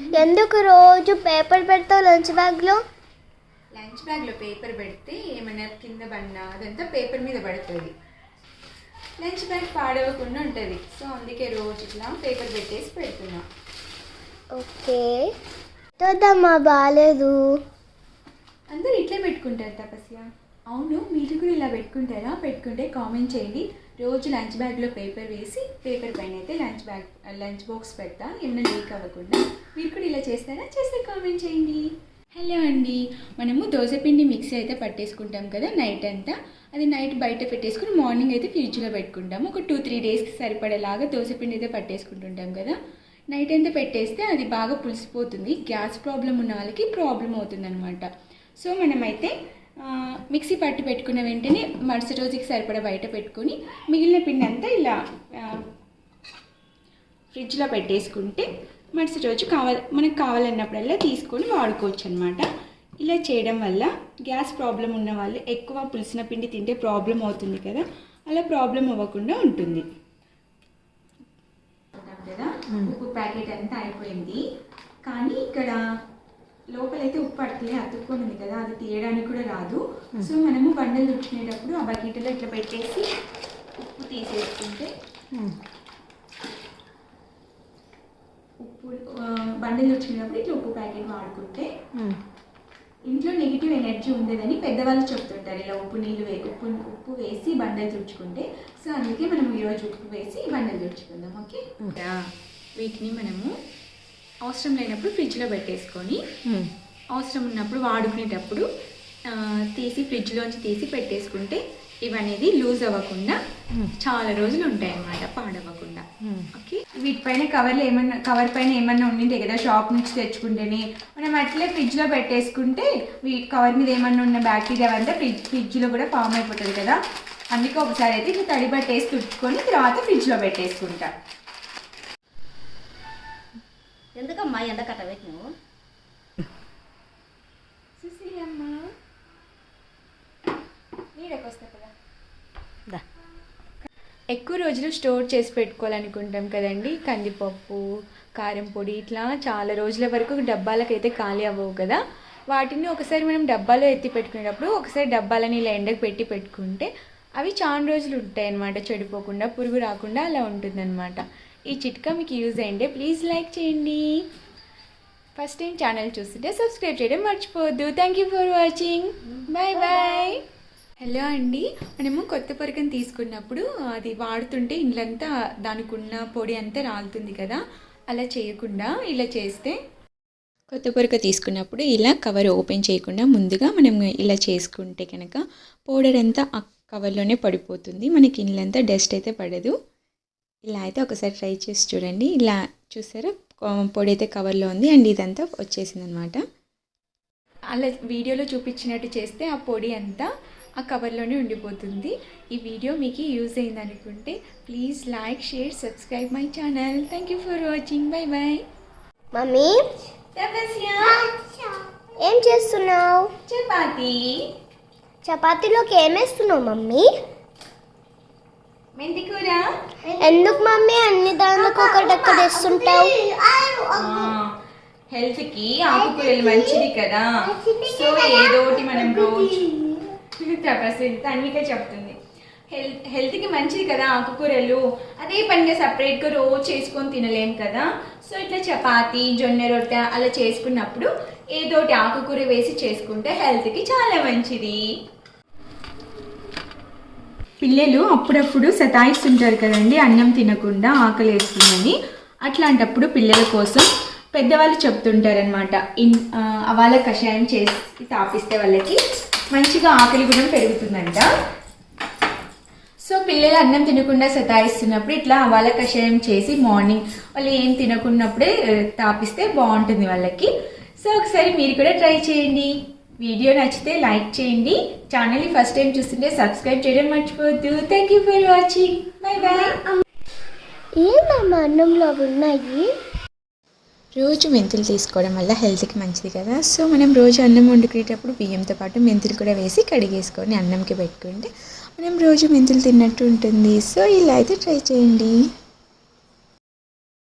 ఎందుకు రోజు పేపర్ పెడతావు లంచ్ బ్యాగ్లో? లంచ్ బ్యాగ్లో పేపర్ పెడితే ఏమైనా కింద పడినా అదంతా పేపర్ మీద పడుతుంది. లంచ్ బ్యాగ్ పాడవకుండా ఉంటుంది. సో అందుకే రోజు ఇట్లా పేపర్ పెట్టేసి పెడుతున్నా. ఓకే. చూద్దామా బాగాలేదు అందరూ ఇట్లే పెట్టుకుంటారు తపస్య. అవును మీరు కూడా ఇలా పెట్టుకుంటారా పెట్టుకుంటే కామెంట్ చేయండి. రోజు లంచ్ బ్యాగ్లో పేపర్ వేసి పేపర్ పైన అయితే లంచ్ బ్యాగ్ లంచ్ బాక్స్ పెడతా. ఏమైనా లీక్ అవ్వకుండా మీరు కూడా ఇలా చేస్తారా? చేస్తే కామెంట్ చేయండి. హలో అండి. మనము దోశపిండి మిక్సీ అయితే పట్టేసుకుంటాం కదా నైట్ అంతా. అది నైట్ బయట పెట్టేసుకుని మార్నింగ్ అయితే ఫ్రిడ్జ్లో పెట్టుకుంటాము. ఒక టూ త్రీ డేస్కి సరిపడేలాగా దోశపిండి అయితే పట్టేసుకుంటుంటాం కదా. నైట్ అంతా పెట్టేస్తే అది బాగా పులిసిపోతుంది. గ్యాస్ ప్రాబ్లం ఉన్న వాళ్ళకి ప్రాబ్లం అవుతుంది అనమాట సో మనమైతే మిక్సీ పట్టి పెట్టుకున్న వెంటనే మరుసటి రోజుకి సరిపడా బయట పెట్టుకొని మిగిలిన పిండి అంతా ఇలా ఫ్రిడ్జ్లో పెట్టేసుకుంటే మరుసటి రోజు కావాల మనకు కావాలన్నప్పుడల్లా తీసుకొని వాడుకోవచ్చు అనమాట ఇలా చేయడం వల్ల గ్యాస్ ప్రాబ్లం ఉన్న వాళ్ళు ఎక్కువ పులిసిన పిండి తింటే ప్రాబ్లం అవుతుంది కదా అలా ప్రాబ్లం అవ్వకుండా ఉంటుంది. కదా ఉప్పు ప్యాకెట్ అంతా అయిపోయింది. కానీ ఇక్కడ లోపలైతే ఉప్పు పట్టలే అతుక్కొని ఉంది కదా అది తీయడానికి కూడా రాదు. సో మనము బండలు తుడుచుకునేటప్పుడు ఆ బకెట్లో ఇట్లా పెట్టేసి ఉప్పు తీసేసుకుంటే ఉప్పు ఆ, బండలు తుడుచుకునేటప్పుడు ఇట్లా ఉప్పు ప్యాకెట్ వాడుకుంటే ఇంట్లో నెగిటివ్ ఎనర్జీ ఉండేదని పెద్దవాళ్ళు చెప్తుంటారు. ఇలా ఉప్పు నీళ్ళు వే ఉప్పు ఉప్పు వేసి బండలు తుడుచుకుంటే. సో అందుకే మనం ఈరోజు ఉప్పు వేసి బండలు తుడుచుకుందాం ఓకే? వీటిని మనము అవసరం లేనప్పుడు ఫ్రిడ్జ్లో పెట్టేసుకొని అవసరం ఉన్నప్పుడు వాడుకునేటప్పుడు తీసి ఫ్రిడ్జ్లోంచి తీసి పెట్టేసుకుంటే ఇవనేది లూజ్ అవ్వకుండా చాలా రోజులు ఉంటాయి అన్నమాట పాడవ్వకుండా ఓకే? వీటిపైన కవర్లు ఏమన్నా కవర్ పైన ఏమన్నా ఉండిందే కదా షాప్ నుంచి తెచ్చుకుంటేనే మనం అట్లే ఫ్రిడ్జ్లో పెట్టేసుకుంటే వీటి కవర్ మీద ఏమన్నా ఉన్న బ్యాక్టీరియా అంతా ఫ్రిడ్జ్ ఫ్రిడ్జ్లో కూడా ఫామ్ అయిపోతుంది కదా? అందుకే ఒకసారి అయితే ఇట్లా తడి పట్టేసి తుడుచుకొని తర్వాత ఫ్రిడ్జ్లో పెట్టేసుకుంటా. ఎందుకమ్మా ఎండ కట్ట పెట్టినావు? సుశీలమ్మ. నీడకొస్తా కదా. ఎక్కువ రోజులు స్టోర్ చేసి పెట్టుకోవాలనుకుంటాం కదండి. కందిపప్పు కారం పొడి ఇట్లా చాలా రోజుల వరకు డబ్బాలకైతే ఖాళీ అవ్వవు కదా. వాటిని ఒకసారి మనం డబ్బాలో ఎత్తి పెట్టుకునేటప్పుడు ఒకసారి డబ్బాలని ఇలా ఎండకు పెట్టి పెట్టుకుంటే అవి చాలా రోజులు ఉంటాయి అన్నమాట చెడిపోకుండా పురుగు రాకుండా అలా ఉంటుందన్నమాట. ఈ చిట్కా మీకు యూజ్ అయ్యింటే ప్లీజ్ లైక్ చేయండి. ఫస్ట్ టైం ఛానల్ చూస్తుంటే సబ్స్క్రైబ్ చేయడం మర్చిపోవద్దు. Thank you for watching bye bye hello అండి. మనము కొత్త పరికం తీసుకున్నప్పుడు అది వాడుతుంటే ఇండ్లంతా దానికి ఉన్న పొడి అంతా రాలుతుంది కదా అలా చేయకుండా ఇలా చేస్తే కొత్త పొరక తీసుకున్నప్పుడు ఇలా కవర్ ఓపెన్ చేయకుండా ముందుగా మనం ఇలా చేసుకుంటే కనుక పౌడర్ అంతా ఆ కవర్లోనే పడిపోతుంది. మనకి ఇండ్లంతా డస్ట్ అయితే పడదు. ఇలా అయితే ఒకసారి ట్రై చేసి చూడండి. ఇలా చూసారా? పొడి అయితే కవర్లో ఉంది. అండ్ ఇదంతా వచ్చేసింది అనమాట అలా వీడియోలో చూపించినట్టు చేస్తే ఆ పొడి అంతా ఆ కవర్లోనే ఉండిపోతుంది. ఈ వీడియో మీకు యూజ్ అయింది అనుకుంటే please like share subscribe my channel. Thank you for watching bye bye mummy? ఏం చేస్తున్నావు? చపాతి. చపాతీలోకి ఏమేస్తున్నావు మమ్మీ? ఎందుకు మమ్మీ అన్ని దానికి ఒకటక్కడ వేస్తుంటావు హెల్త్కి ఆకుకూరలు మంచిది కదా. సో ఏదో ఒకటి మనం రోజు తపస్సు తన్విక చెప్తుంది. హెల్త్ హెల్త్కి మంచిది కదా ఆకుకూరలు. అదే పనిగా సపరేట్గా రోజు చేసుకొని తినలేం కదా. సో ఇట్లా చపాతి జొన్న రొట్టె అలా చేసుకున్నప్పుడు ఏదో ఒకటి ఆకుకూర వేసి చేసుకుంటే హెల్త్కి చాలా మంచిది. పిల్లలు అప్పుడప్పుడు సతాయిస్తుంటారు కదండి అన్నం తినకుండా ఆకలి వేస్తుందని అట్లాంటప్పుడు పిల్లల కోసం పెద్దవాళ్ళు చెప్తుంటారనమాట ఇన్ ఆ, అవాల కషాయం చేసి తాపిస్తే వాళ్ళకి మంచిగా ఆకలి గుణం పెరుగుతుందంట. సో పిల్లలు అన్నం తినకుండా సతాయిస్తున్నప్పుడు ఇట్లా అవాల కషాయం చేసి మార్నింగ్ వాళ్ళు ఏం తినకున్నప్పుడే తాపిస్తే బాగుంటుంది వాళ్ళకి. సో ఒకసారి మీరు కూడా ట్రై చేయండి. వీడియో నచ్చితే లైక్ చేయండి. ఛానల్ని ఫస్ట్ టైం చూస్తుంటే సబ్స్క్రైబ్ చేయడం మర్చిపోవద్దు. Thank you for watching bye bye ఏందమ్మా అన్నంలో ఉన్నాయి? రోజు మెంతులు తీసుకోవడం వల్ల హెల్త్కి మంచిది కదా. సో మనం రోజు అన్నం వండుకునేటప్పుడు బియ్యంతో పాటు మెంతులు కూడా వేసి కడిగేసుకొని అన్నంకి పెట్టుకుంటే మనం రోజు మెంతులు తిన్నట్టు ఉంటుంది. సో ఇలా అయితే ట్రై చేయండి.